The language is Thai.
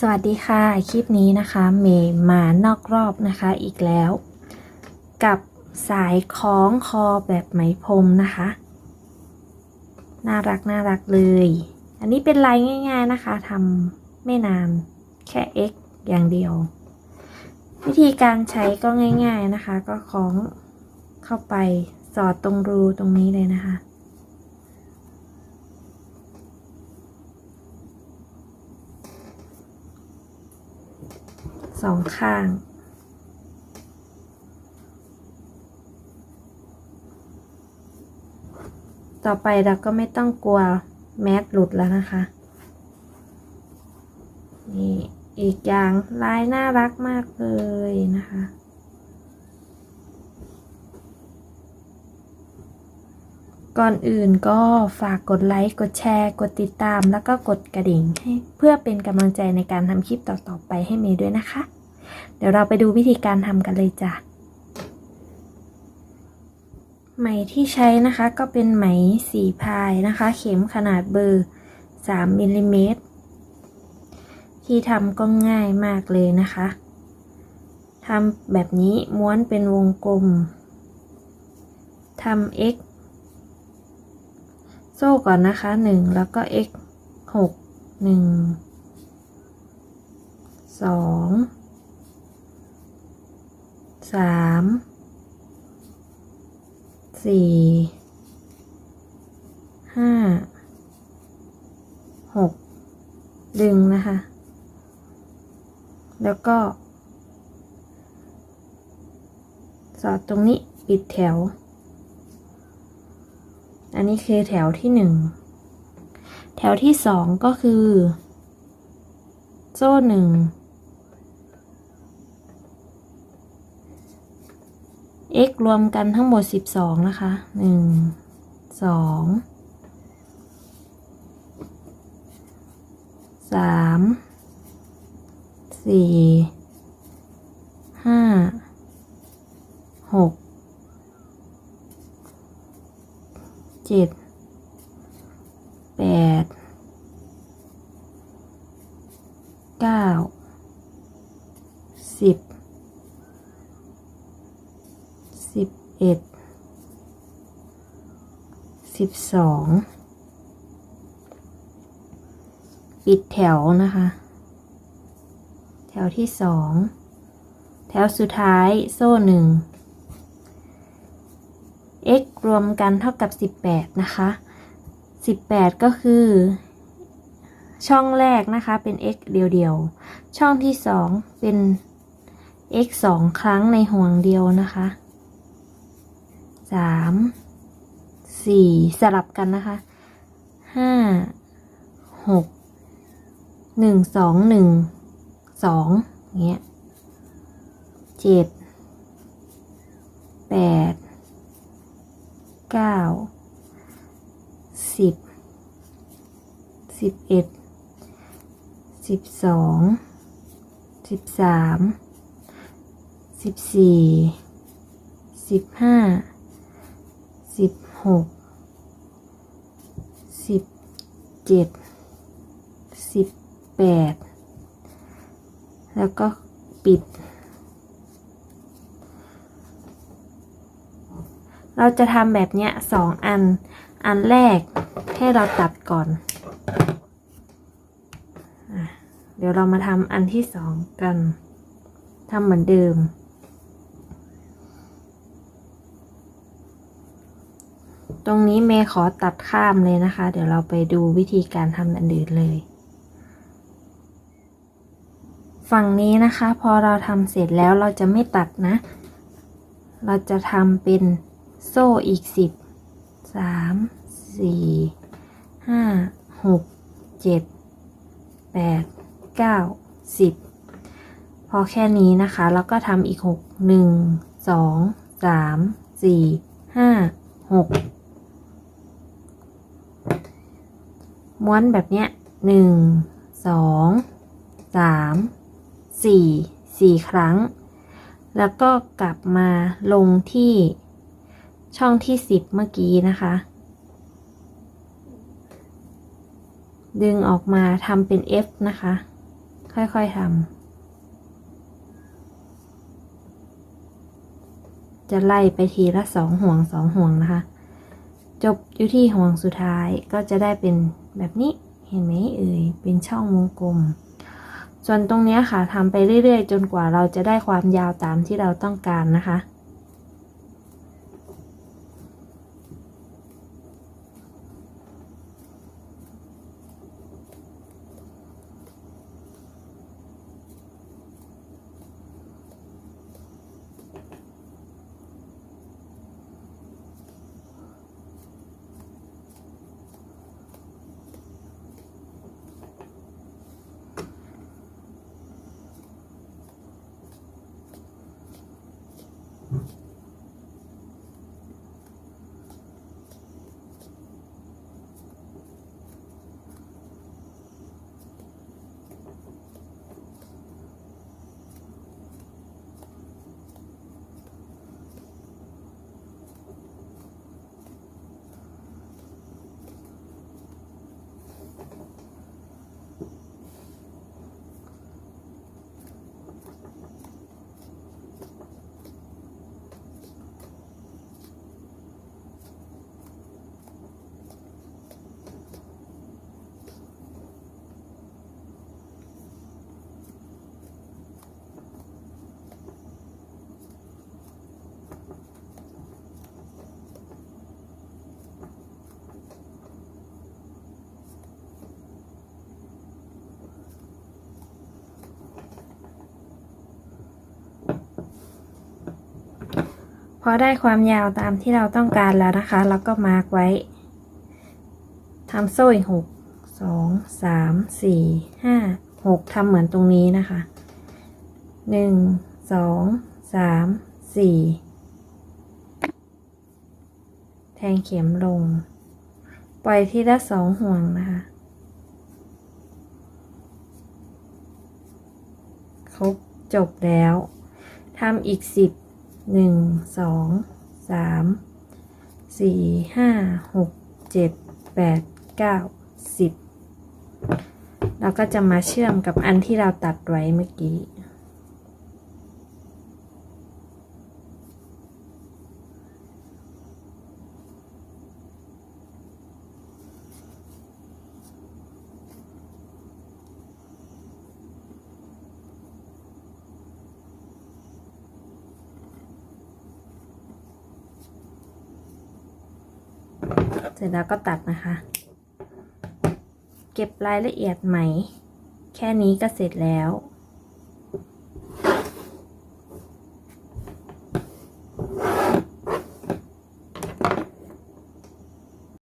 สวัสดีค่ะ คลิปนี้นะคะเมย์มานอกรอบนะคะอีกแล้ว กับสายคล้องคอแบบไหมพรมนะคะ น่ารักน่ารักเลย อันนี้เป็นลายง่าย ๆนะคะทำไม่นานแค่ x อย่างเดียว วิธีการใช้ก็ง่าย ๆนะคะ ก็คล้องเข้าไปสอดตรงรูตรงนี้เลยนะคะ องข้าง ต่อไปเราก็ไม่ต้องกลัวแมสหลุดแล้วนะคะ นี่ อีกอย่างลายน่ารักมากเลยนะคะก่อนอื่นก็ฝากกดไลค์ กดแชร์ กดติดตาม แล้วก็กดกระดิ่งให้เพื่อเป็นกำลังใจในการทำคลิปต่อๆไปให้เมย์ด้วยนะคะ เดี๋ยวเราไปดูวิธีการทำกันเลยจ้ะไหมที่ใช้นะคะก็เป็นไหมสีพายนะคะ เข็มขนาดเบอร์ 3มิลลิเมตรที่ทำก็ง่ายมากเลยนะคะทำแบบนี้ม้วนเป็นวงกลมทำ x โซ่ก่อนนะคะหนึ่งแล้วก็ x หกหนึ่ง สามสี่ห้าหกดึงนะคะ แล้วก็ สอดตรงนี้ปิดแถว อันนี้คือแถวที่หนึ่ง แถวที่สองก็คือ โซ่หนึ่ง x รวมกันทั้งหมด 12 นะคะ 1 2 3 4 5 6 7 8 9 10 สิบเอ็ดสิบสองปิดแถวนะคะ แถวที่สองแถวสุดท้ายโซ่หนึ่ง x รวมกันเท่ากับ 18 นะคะ 18 ก็คือ ช่องแรกนะคะเป็น x เดียวๆ ช่องที่ 2 เป็น x 2 ครั้งในห่วงเดียวนะคะ สามสี่สลับกันนะคะห้าหกหนึ่งสองหนึ่งสองเงี้ยเจ็ดแปดเก้าสิบสิบเอ็ดสิบสองสิบสามสิบสี่สิบห้า สิบหกสิบเจ็ดสิบแปดแล้วก็ปิด เราจะทำแบบเนี้ยสองอัน อันแรกให้เราตัดก่อนอเดี๋ยวเรามาทำอันที่สองกันทำเหมือนเดิม ตรงนี้เมย์ขอตัดข้ามเลยนะคะ เดี๋ยวเราไปดูวิธีการทำอันอื่นเลย ฝั่งนี้นะคะ พอเราทำเสร็จแล้วเราจะไม่ตัดนะ เราจะทำเป็นโซ่อีกสิบสามสี่ห้าหกเจ็ดแปดเก้าสิบพอแค่นี้นะคะ แล้วก็ทำอีกหกหนึ่งสองสามสี่ห้าหก ม้วนแบบเนี้ยหนึ่งสองสามสี่สี่ครั้ง แล้วก็กลับมาลงที่ช่องที่สิบเมื่อกี้นะคะ ดึงออกมาทำเป็น F นะคะ ค่อยๆทำจะไล่ไปทีละสองห่วงสองห่วงนะคะ จบอยู่ที่ห่วงสุดท้ายก็จะได้เป็นแบบนี้เห็นไหมเอ่ยเป็นช่องวงกลม ส่วนตรงนี้ค่ะทำไปเรื่อยๆ จนกว่าเราจะได้ความยาวตามที่เราต้องการนะคะ พอได้ความยาวตามที่เราต้องการแล้วนะคะแล้วก็มาร์กไว้ทำโซ่อีกหกสองสามสี่ห้าหกทำเหมือนตรงนี้นะคะหนึ่งสองสามสี่แทงเข็มลง ปล่อยทีละสองห่วงนะคะ ครบจบแล้วทำอีกสิบ หนึ่งสองสามสี่ห้าหกเจ็ดแปดเก้าสิบเราก็จะมาเชื่อมกับอันที่เราตัดไว้เมื่อกี้ เสร็จแล้วก็ตัดนะคะ เก็บรายละเอียดไหม แค่นี้ก็เสร็จแล้ว